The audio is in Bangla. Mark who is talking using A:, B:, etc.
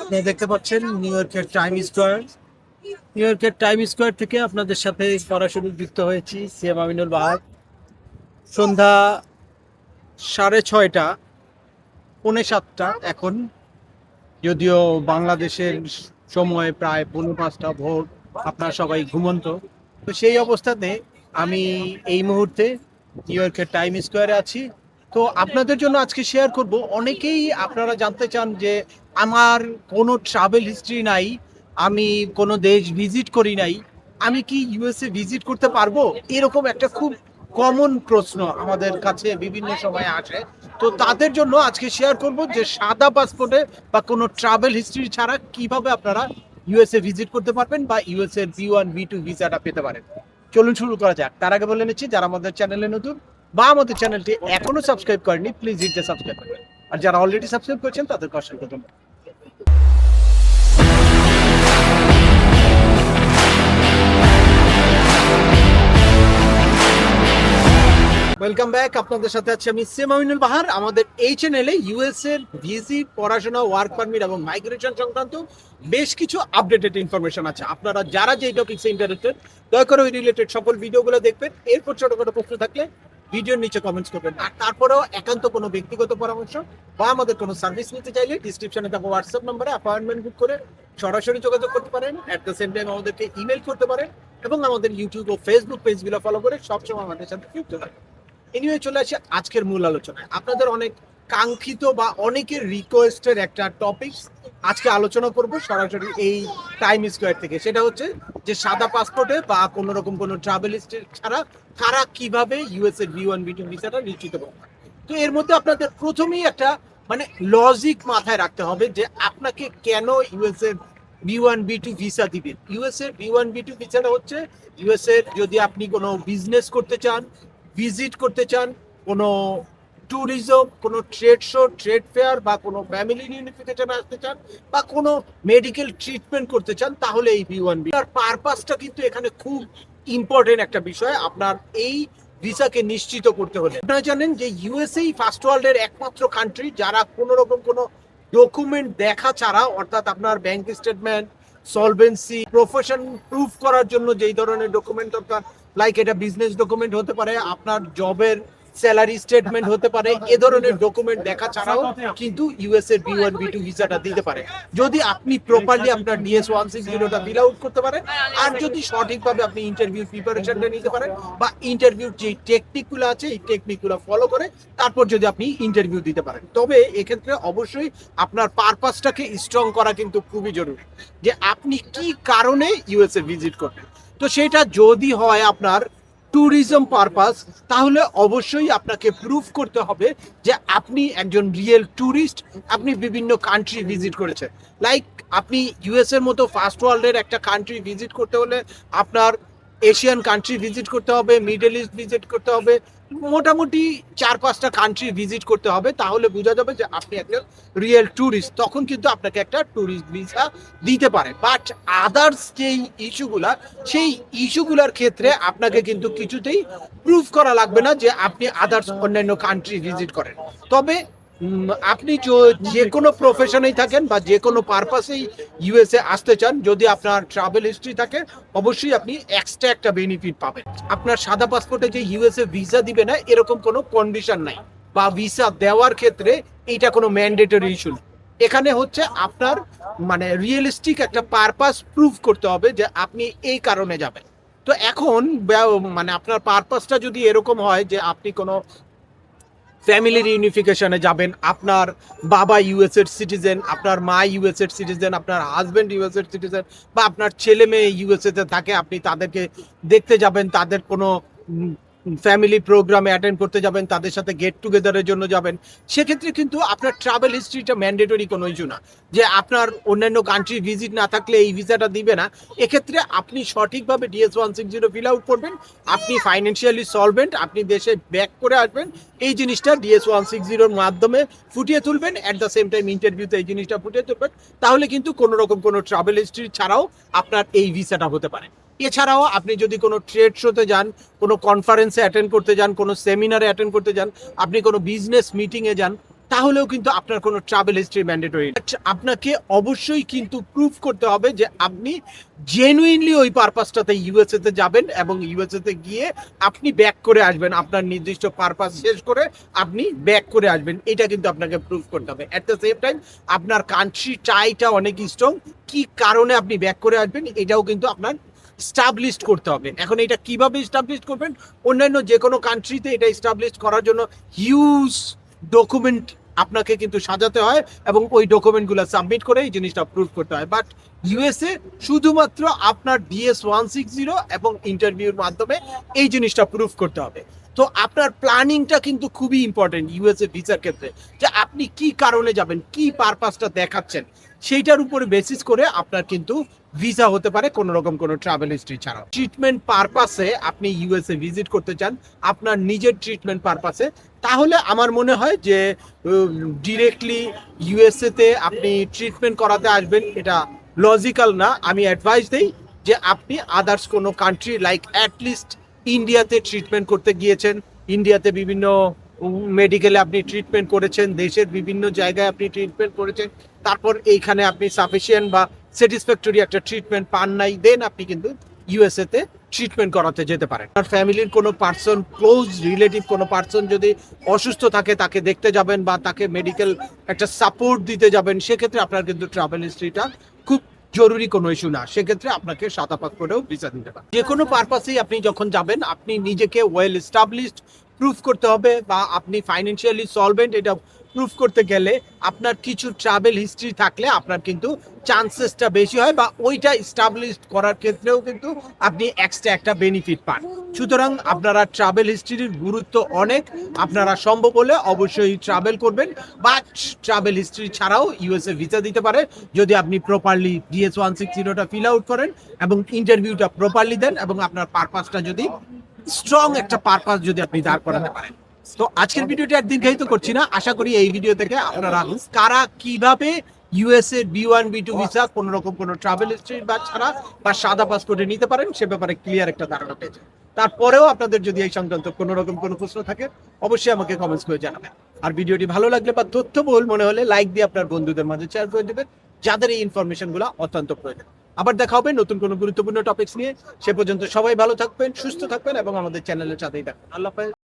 A: আপনি দেখতে পাচ্ছেন নিউ ইয়র্কের টাইম স্কোয়ার নিউ ইয়র্কের টাইম স্কোয়ার থেকে আপনাদের সাথে সরাসরি যুক্ত হয়েছি সিএম আমিনুল বাহার সন্ধ্যা সাড়ে ছয়টা, পৌনে সাতটা এখন। যদিও বাংলাদেশের সময় প্রায় পৌনে পাঁচটা ভোর, আপনারা সবাই ঘুমন্ত। তো সেই অবস্থাতে আমি এই মুহূর্তে নিউ ইয়র্কের টাইম স্কোয়ারে আছি। তো আপনাদের জন্য আজকে শেয়ার করব। অনেকেই আপনারা জানতে চান যে আমার কোনো ট্রাভেল হিস্ট্রি নাই, আমি কোনো দেশ ভিজিট করি নাই, আমি কি ইউএসএ ভিজিট করতে পারব? এরকম একটা খুব কমন প্রশ্ন আমাদের কাছে বিভিন্ন সময় আসে। তো তাদের জন্য আজকে শেয়ার করব যে সাদা পাসপোর্টে বা কোনো ট্রাভেল হিস্ট্রি ছাড়া কীভাবে আপনারা ইউএসএ ভিজিট করতে পারবেন বা USA B one B two ভিসাটা পেতে পারেন। চলুন শুরু করা যাক। তার আগে বলে নিচ্ছি, যারা আমাদের চ্যানেলে নতুন বা আমাদের চ্যানেলটি এখনও সাবস্ক্রাইব করেনি প্লিজ হিট সাবস্ক্রাইব করবেন আর যারা অলরেডি সাবস্ক্রাইব করেছেন, তাদেরকে অসংখ্য ধন্যবাদ। ওয়েলকাম ব্যাক আপনাদের সাথে আছি আমি সেম আমিনুল বাহার আমাদের এই চ্যানেলে ইউএস এর ভিজিট পড়াশোনা ওয়ার্ক পারমিট এবং মাইগ্রেশন সংক্রান্ত বেশ কিছু আপডেটেড ইনফরমেশন আছে। আপনারা যারা যেই টপিক্সে ইন্টারেস্টেড দয়া করে ওই রিলেটেড সকল ভিডিওগুলো দেখবেন। এরপর ছোটখাটো প্রশ্ন থাকলে ভিডিওর নিচে কমেন্টস করবেন। আর তারপরেও একান্ত কোনো ব্যক্তিগত পরামর্শ বা আমাদের কোনো সার্ভিস নিতে চাইলে ডিসক্রিপশনে থাকা হোয়াটসঅ্যাপ নম্বরে অ্যাপয়েন্টমেন্ট বুক করে সরাসরি যোগাযোগ করতে পারেন। অ্যাট দ্য সেম টাইম আমাদেরকে ইমেল করতে পারেন এবং আমাদের ইউটিউব ও ফেসবুক পেজগুলো ফলো করে সবসময় আমাদের সাথে যুক্ত থাকবেন এনিওয়ে চলে আসি আজকের মূল আলোচনায়। আপনাদের অনেক কাঙ্ক্ষিত বা অনেকের রিকোয়েস্টের একটা টপিক আজকে আলোচনা করব সরাসরি এই টাইম স্কোয়ার থেকে। সেটা হচ্ছে যে সাদা পাসপোর্টে বা কোনো রকম কোনো ট্রাভেল ছাড়া তারা কীভাবে ইউএস এর বি ওয়ান বি টু ভিসাটা নিশ্চিত করবে। তো এর মধ্যে আপনাদের প্রথমেই একটা মানে লজিক মাথায় রাখতে হবে যে আপনাকে কেন ইউএস এর B one B two visa দিবে। ইউএস এর বি ওয়ান বি টু ভিসাটা হচ্ছে ইউএস এর যদি আপনি কোনো বিজনেস করতে চান ভিজিট করতে চান, কোনো ট্যুরিজম কোনো ট্রেড শো ট্রেড ফেয়ার বা কোনো ফ্যামিলি ইউনিফিকেশন আসতে চান বা কোনো মেডিকেল ট্রিটমেন্ট করতে চান, তাহলে এই ভি ওয়ান বি আর পারপাসটা কিন্তু এখানে খুব ইম্পর্টেন্ট একটা বিষয়, আপনার এই ভিসাকে নিশ্চিত করতে হলে। আপনারা জানেন যে ইউএসএই ফার্স্ট ওয়ার্ল্ডের একমাত্র কান্ট্রি যারা কোনো রকম কোনো ডকুমেন্ট দেখা ছাড়া, অর্থাৎ আপনার bank statement solvency profession proof করার জন্য যেই ধরনের ডকুমেন্ট দরকার লাইক এটা বিজনেস ডকুমেন্ট হতে পারে, আপনার জবের স্যালারি স্টেটমেন্ট হতে পারে, এ ধরনের ডকুমেন্ট দেখা ছাড়াও কিন্তু ইউএস এর বি ওয়ান বি টু ভিসাটা দিতে পারে। যদি আপনি প্রপারলি আপনার ডিএস ওয়ান সিক্স জিরোটা ফিল আউট করতে পারেন, আর যদি সঠিকভাবে আপনি ইন্টারভিউ প্রিপারেশনটা নিতে পারেন, বা ইন্টারভিউ যে টেকনিকগুলো আছে, এই টেকনিকগুলো ফলো করে, তারপর যদি আপনি ইন্টারভিউ দিতে পারেন। তবে এক্ষেত্রে অবশ্যই আপনার পারপাসটাকে স্ট্রং করা কিন্তু খুবই জরুরি, যে আপনি কি কারণে ইউএসএ ভিজিট করবেন। তো সেটা যদি হয় আপনার ট্যুরিজম পারপাস তাহলে অবশ্যই আপনাকে প্রুফ করতে হবে যে আপনি একজন রিয়েল ট্যুরিস্ট আপনি বিভিন্ন কান্ট্রি ভিজিট করেছেন। লাইক আপনি ইউএসের মতো ফার্স্ট ওয়ার্ল্ডের একটা কান্ট্রি ভিজিট করতে হলে আপনার এশিয়ান কান্ট্রি ভিজিট করতে হবে মিডল ইস্ট ভিজিট করতে হবে, মোটামুটি চার পাঁচটা কান্ট্রি ভিজিট করতে হবে, তাহলে বোঝা যাবে যে আপনি একজন রিয়েল ট্যুরিস্ট তখন কিন্তু আপনাকে একটা ট্যুরিস্ট ভিসা দিতে পারে। বাট আদার্স যেই ইস্যুগুলা সেই ইস্যুগুলার ক্ষেত্রে আপনাকে কিন্তু কিছুতেই প্রুফ করা লাগবে না যে আপনি আদার্স অন্যান্য কান্ট্রি ভিজিট করেন। তবে আপনি য- কোনো প্রফেশনেই থাকেন বা যে কোনো পারপাসেই ইউএসএ আসতে চান, যদি আপনার ট্রাভেল হিস্ট্রি থাকে, অবশ্যই আপনি এক্সট্রা একটা বেনিফিট পাবেন। আপনার সাদা পাসপোর্টে যে ইউএসএ ভিসা দিবে না, এরকম কোনো কন্ডিশন নাই। বা ভিসা দেওয়ার ক্ষেত্রে এটা কোনো ম্যান্ডেটরি ইস্যু এখানে হচ্ছে আপনার মানে রিয়েলিস্টিক একটা পারপাস প্রুফ করতে হবে যে আপনি এই কারণে যাবেন। তো এখন মানে আপনার পারপাসটা যদি এরকম হয় যে আপনি কোনো ফ্যামিলির ইউনিফিকেশনে যাবেন, আপনার বাবা ইউএস এর সিটিজেন আপনার মা ইউএস এর সিটিজেন আপনার হাজব্যান্ড ইউএস এর সিটিজেন বা আপনার ছেলে মেয়ে ইউএসএতে থাকে, আপনি তাদেরকে দেখতে যাবেন, তাদের কোনো ফ্যামিলি প্রোগ্রামে অ্যাটেন্ড করতে যাবেন, তাদের সাথে গেট টুগেদারের জন্য যাবেন। সেক্ষেত্রে কিন্তু আপনার ট্রাভেল হিস্ট্রিটা ম্যান্ডেটরি কোনো ইস্যু না। যে আপনার অন্যান্য কান্ট্রি ভিজিট না থাকলে এই ভিসাটা দিবে না। এক্ষেত্রে আপনি সঠিকভাবে DS one six zero fill out করবেন, আপনি ফাইন্যান্সিয়ালি সলভেন্ট আপনি দেশে ব্যাক করে আসবেন, এই জিনিসটা ডিএস ওয়ান সিক্স জিরোর মাধ্যমে ফুটিয়ে তুলবেন অ্যাট দ্য সেম টাইম ইন্টারভিউতে এই জিনিসটা ফুটিয়ে তুলবেন। তাহলে কিন্তু কোনো রকম কোনো ট্রাভেল হিস্ট্রি ছাড়াও আপনার এই ভিসাটা হতে পারে। এছাড়াও আপনি যদি কোনো ট্রেড শোতে যান, কোনো কনফারেন্সে অ্যাটেন্ড করতে যান, কোনো সেমিনারে অ্যাটেন্ড করতে যান, আপনি কোনো বিজনেস মিটিংয়ে যান, তাহলেও কিন্তু আপনার কোনো ট্রাভেল হিস্ট্রি ম্যান্ডেটরি আপনাকে অবশ্যই কিন্তু প্রুফ করতে হবে যে আপনি জেনুইনলি ওই পারপাসটাতে ইউএসএতে যাবেন এবং ইউএসএতে গিয়ে আপনি ব্যাক করে আসবেন। আপনার নির্দিষ্ট পারপাস শেষ করে আপনি ব্যাক করে আসবেন। এটা কিন্তু আপনাকে প্রুফ করতে হবে। অ্যাট দ্য সেম টাইম আপনার কান্ট্রি টাইটা অনেক স্ট্রং কি কারণে আপনি ব্যাক করে আসবেন, এটাও কিন্তু আপনার স্টাবলিশড করতে হবে। এখন এটা কীভাবে স্টাবলিশ করবেন? অন্যান্য যে কোনো কান্ট্রিতে এটা স্টাবলিশ করার জন্য হিউজ ডকুমেন্ট আপনাকে কিন্তু সাজাতে হয় এবং ওই ডকুমেন্টগুলো সাবমিট করে এই জিনিসটা প্রুভ করতে হয়। বাট ইউএসএ শুধুমাত্র আপনার ডিএস ওয়ান সিক্স জিরো এবং ইন্টারভিউর মাধ্যমে এই জিনিসটা প্রুভ করতে হবে। তো আপনার প্ল্যানিংটা কিন্তু খুবই ইম্পর্টেন্ট ইউএসএ ভিসার ক্ষেত্রে। যে আপনি কি কারণে যাবেন, কি পারপাসটা দেখাচ্ছেন, সেইটার উপরে বেসিস করে আপনার কিন্তু ভিসা হতে পারে কোনো রকম কোনো ট্রাভেল হিস্ট্রি ছাড়াও। ট্রিটমেন্ট পারপাসে আপনি ইউএসএ ভিজিট করতে চান, আপনার নিজের ট্রিটমেন্ট পারপাসে তাহলে আমার মনে হয় যে ডিরেক্টলি ইউএসএ তে আপনি ট্রিটমেন্ট করাতে আসবেন, এটা লজিক্যাল না। আমি অ্যাডভাইস দেই যে, আপনি আদার্স কোনো কান্ট্রি লাইক অ্যাটলিস্ট ইন্ডিয়াতে ট্রিটমেন্ট করতে গিয়েছেন ইন্ডিয়াতে বিভিন্ন মেডিকেলে আপনি ট্রিটমেন্ট করেছেন, দেশের বিভিন্ন জায়গায় আপনি ট্রিটমেন্ট করেছেন, তারপর এইখানে আপনি সাফিসিয়েন্ট বা স্যাটিসফ্যাক্টরি একটা ট্রিটমেন্ট পান নাই দেন আপনি কিন্তু ইউএসএতে ট্রিটমেন্ট করাতে যেতে পারেন। আর ফ্যামিলির কোনো পার্সন ক্লোজ রিলেটিভ কোনো পার্সন যদি অসুস্থ থাকে, তাকে দেখতে যাবেন বা তাকে মেডিকেল একটা সাপোর্ট দিতে যাবেন, সেক্ষেত্রে আপনার কিন্তু ট্রাভেল হিস্ট্রিটা খুব জরুরি কোনো ইস্যু না। সেক্ষেত্রে আপনাকে সাদা করেও ভিসা দিতে পারে যে কোনো পারপাসেই আপনি যখন যাবেন, আপনি নিজেকে ওয়েল এস্টাবলিশড প্রুফ করতে হবে বা আপনি ফাইন্যান্সিয়ালি সলভেন্ট এটা প্রুফ করতে গেলে আপনার কিছু ট্রাভেল হিস্ট্রি থাকলে আপনার কিন্তু চান্সেসটা বেশি হয় বা ওইটা এস্টাবলিশ করার ক্ষেত্রেও কিন্তু আপনি এক্সট্রা একটা বেনিফিট পান। সুতরাং আপনারা ট্রাভেল হিস্ট্রির গুরুত্ব অনেক, আপনারা সম্ভব হলে অবশ্যই ট্রাভেল করবেন বা ট্রাভেল হিস্ট্রি ছাড়াও ইউএসএ ভিসা দিতে পারে যদি আপনি প্রপারলি ডিএস ওয়ান সিক্স জিরোটা ফিল আউট করেন এবং ইন্টারভিউটা প্রপারলি দেন এবং আপনার পারপাসটা যদি স্ট্রং একটা পারপাস যদি আপনি দাঁড় করাতে পারেন। তো আজকের ভিডিওটি আর দীর্ঘায়িত করছি না। আশা করি এই ভিডিও থেকে আপনারা কারা কীভাবে USA B one B two visa কোনো রকম কোনো ট্রাভেল হিস্ট্রি বা ছাড়া বা সাদা পাসপোর্টে নিতে পারেন, সে ব্যাপারে ক্লিয়ার একটা ধারণা পেয়েছে তারপরেও আপনাদের যদি এই সংক্রান্ত কোনো রকম কোনো প্রশ্ন থাকে, অবশ্যই আমাকে কমেন্টস করে জানাবেন। আর ভিডিওটি ভালো লাগলে বা তথ্য তথ্যবহুল মনে হলে লাইক দিয়ে আপনার বন্ধুদের মাঝে শেয়ার করে দেবেন, যাদের এই ইনফরমেশনগুলো অত্যন্ত প্রয়োজন। আবার দেখা হবে নতুন কোনো গুরুত্বপূর্ণ টপিকস নিয়ে। সে পর্যন্ত সবাই ভালো থাকবেন, সুস্থ থাকবেন এবং আমাদের চ্যানেলের সাথেই থাকবেন। আল্লাহ হাফেজ।